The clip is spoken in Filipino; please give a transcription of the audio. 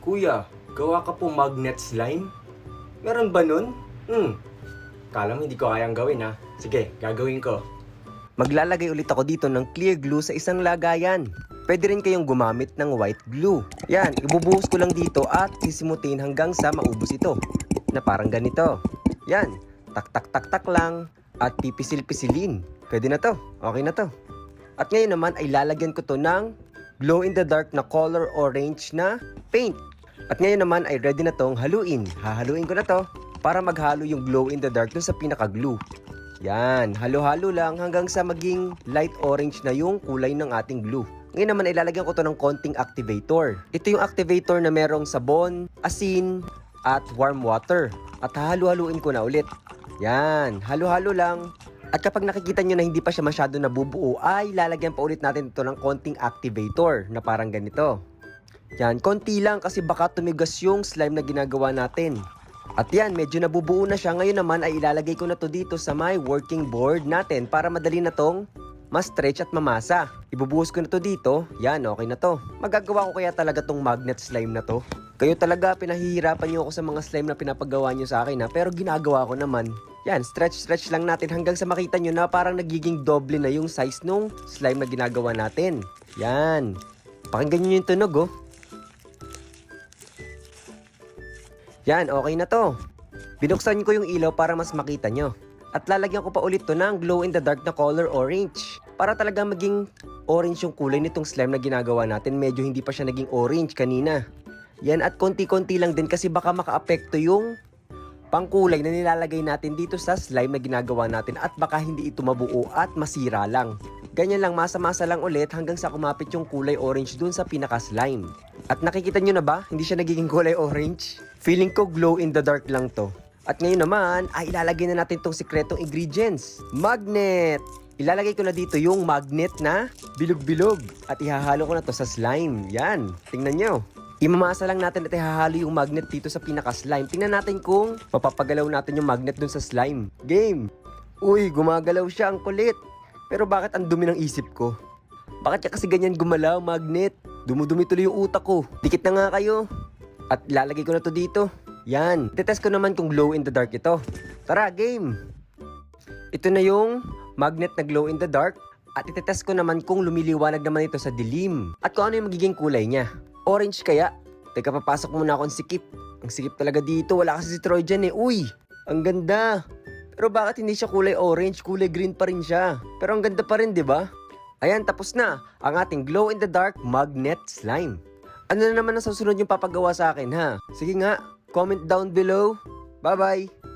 Kuya, gawa ka po magnet slime? Meron ba nun? Hmm. Kala mo hindi ko kayang gawin ha. Sige, gagawin ko. Maglalagay ulit ako dito ng clear glue sa isang lagayan. Pwede rin kayong gumamit ng white glue. Yan, ibubuhos ko lang dito at sisimutin hanggang sa maubos ito. Na parang ganito. Yan, tak tak tak tak lang at pipisil-pisilin. Pwede na to. Okay na to. At ngayon naman ay lalagyan ko to ng glow in the dark na color orange na paint. At ngayon naman ay ready na tong haluin. Hahaluin ko na to para maghalo yung glow in the dark dun sa pinaka-glue. Yan, halo-halo lang hanggang sa maging light orange na yung kulay ng ating glue. Ngayon naman ilalagyan ko to ng konting activator. Ito yung activator na merong sabon, asin, at warm water. At hahalo-haluin ko na ulit. Yan, halo-halo lang. At kapag nakikita nyo na hindi pa siya masyado nabubuo, ay lalagyan pa ulit natin ito ng konting activator na parang ganito. Yan, konti lang kasi baka tumigas yung slime na ginagawa natin. At yan, medyo nabubuo na siya. Ngayon naman ay ilalagay ko na to dito sa my working board natin para madali na tong ma-stretch at mamasa. Ibubuhos ko na to dito. Yan, okay na to. Magagawa ko kaya talaga tong magnet slime na to. Kayo talaga, pinahihirapan niyo ako sa mga slime na pinapagawa niyo sa akin ha. Pero ginagawa ko naman. Yan, stretch-stretch lang natin hanggang sa makita nyo na parang nagiging doble na yung size nung slime na ginagawa natin. Yan. Pakinggan nyo yung tunog oh. Yan, okay na to. Binuksan ko yung ilaw para mas makita nyo. At lalagyan ko pa ulit to ng glow in the dark na color orange. Para talaga maging orange yung kulay nitong slime na ginagawa natin. Medyo hindi pa siya naging orange kanina. Yan at konti-konti lang din kasi baka makaapekto yung pangkulay na nilalagay natin dito sa slime na ginagawa natin at baka hindi ito mabuo at masira lang. Ganyan lang, masa-masa lang ulit hanggang sa kumapit yung kulay orange dun sa pinaka-slime. At nakikita nyo na ba? Hindi siya nagiging kulay orange. Feeling ko glow in the dark lang to. At ngayon naman, ay ilalagay na natin tong sikretong ingredients. Magnet! Ilalagay ko na dito yung magnet na bilog-bilog. At ihahalo ko na to sa slime. Yan, tingnan nyo. Imamasa lang natin at ihahalo yung magnet dito sa pinaka-slime. Tingnan natin kung mapapagalaw natin yung magnet dun sa slime. Game! Uy, gumagalaw siya, ang kulit. Pero bakit ang dumi ng isip ko? Bakit ka kasi ganyan gumalaw, magnet? Dumudumi tuloy yung utak ko. Dikit na nga kayo. At lalagay ko na to dito. Yan. Tetest ko naman kung glow in the dark ito. Tara, game! Ito na yung magnet na glow in the dark. At itetest ko naman kung lumiliwanag naman ito sa dilim. At kung ano yung magiging kulay niya. Orange kaya? Teka, papasok muna ako ng sikip. Ang sikip talaga dito. Wala kasi si Troy dyan eh. Uy! Ang ganda! Pero bakit hindi siya kulay orange? Kulay green pa rin siya. Pero ang ganda pa rin, di ba? Ayan, tapos na ang ating glow in the dark magnet slime. Ano na naman ang susunod yung papagawa sa akin, ha? Sige nga, comment down below. Bye-bye!